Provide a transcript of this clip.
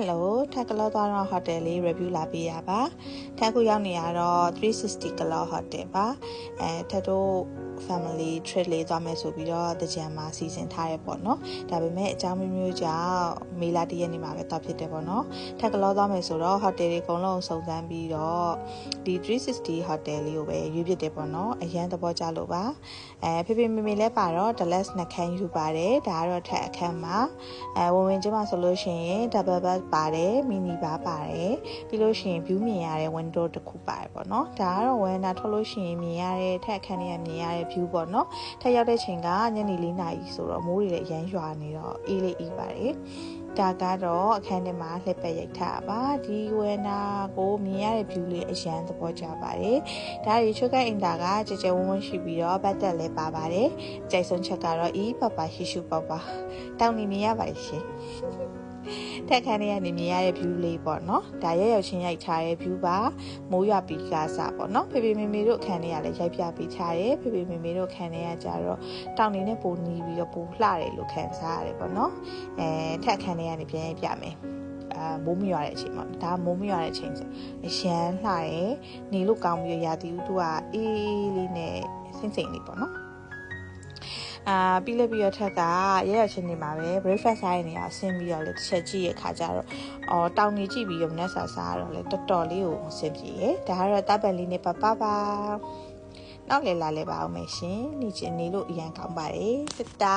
Hello ထက်ကလောသွားတော့ hotel လေး review လာပေးရပါထက်ခုရောက်နေရတော့360 Color Hotel ပါအဲထက်တို့ family trip လေးသွားမယ်ဆိုပြီးတော့တကြံမှာစီစဉ်ထားရပေါ့နော်ဒါပေမဲ့အကြောင်းမျိုးမျိုးကြောင့်မေလာတရက်နေမှာပဲသွားဖြစ်တယ်ပေါ့နော်ထက်ကလောသွားမယ်ဆိုတော့ hotel တွေအကုန်လုံးစုံစမ်းပြီးတော့ဒီ360 hotel လေးကိုပဲရွေးဖြစ်တယ်ပေါ့နော်အရန်သဘောကျလို့ပါအဲဖေဖေမေမေလည်းပါတော့ Dallas နှခမ်းယူပါတယ်ဒါကတော့ထက်အခန်းမှာအဲဝင်ဝင်ချင်းမှာဆိုလို့ရှိရင် double bed ပါတယ် mini bar ပါတယ်ပြီးလို့ရှိရင် view မြင်ရတဲ့ window တစ်ခုပါတယ်ပေါ့နော်ဒါကတော့ when နာထွက်လို့ရှိရင်မြင်ရတဲ့ထက်အခန်းတွေကမြင်ရတဲ့ view ပေါ့နော်ထက်ရောက်တဲ့ချိန်ကညနေ၄နာရီဆိုတော့မိုးတွေလည်းရမ်းရွာနေတော့အေးလေးအေးပါတယ်ဒါကတော့အခန်းထဲမှာလှည့်ပတ်ရိုက်ထားပါဒီဝဲနာကိုမြင်ရတဲ့ view လေးအရန်သဘောကျပါတယ်ဒါရီချွတ်ကအင်တာကကြကြဝန်းဝန်းရှိပြီးတော့ဘတ်တက်လည်းပါပါတယ်ကြိုက်ဆုံးချက်ကတော့အီးပပဟီရှုပပတောင်းနေမြင်ရပါတယ်ရှင် ထက်ခန်းထဲကနေမြင်ရတဲ့ view လေးပေါ့နော်ဒါရရောက်ချင်းရိုက်ထားတဲ့ view ပါမိုးရွာပြီးကစားပေါ့နော်ဖေဖေမေမေတို့အခန်းထဲကလည်းရိုက်ပြပေးထားတယ်ဖေဖေမေမေတို့အခန်းထဲကကြတော့တောင်နေနဲ့ပိုနီးပြီးတော့ပိုလှတယ်လို့ခံစားရတယ်ပေါ့နော်အဲထက်ခန်းထဲကနေပြန်ရိုက်ပြမယ်အာမိုးမရွာတဲ့အချိန်မှာဒါမိုးမရွာတဲ့အချိန်ဆိုအရန်လှတယ်နေလို့ကောင်းပြီးရာသီဥတုကအေးလေးနဲ့စိမ့်စိမ့်လေးပေါ့နော် အာပြီးလည်းပြီးတော့ထက်ကရရချင်းနေမှာပဲ breakfast စားရနေအောင်ဆင်းပြီးတော့လေတစ်ချက်ကြည့်ရခါကြတော့အော်တောင်နေကြည့်ပြီးတော့မနေ့စာစားတော့လေတော်တော်လေးကိုဆင်ပြေရဒါကတော့တပ်ပန်လေးနဲ့ပပပါနောက်လေလာလဲပါအောင်မယ်ရှင်နေချင်းနေလို့အရန်ကောင်းပါတယ်တတာ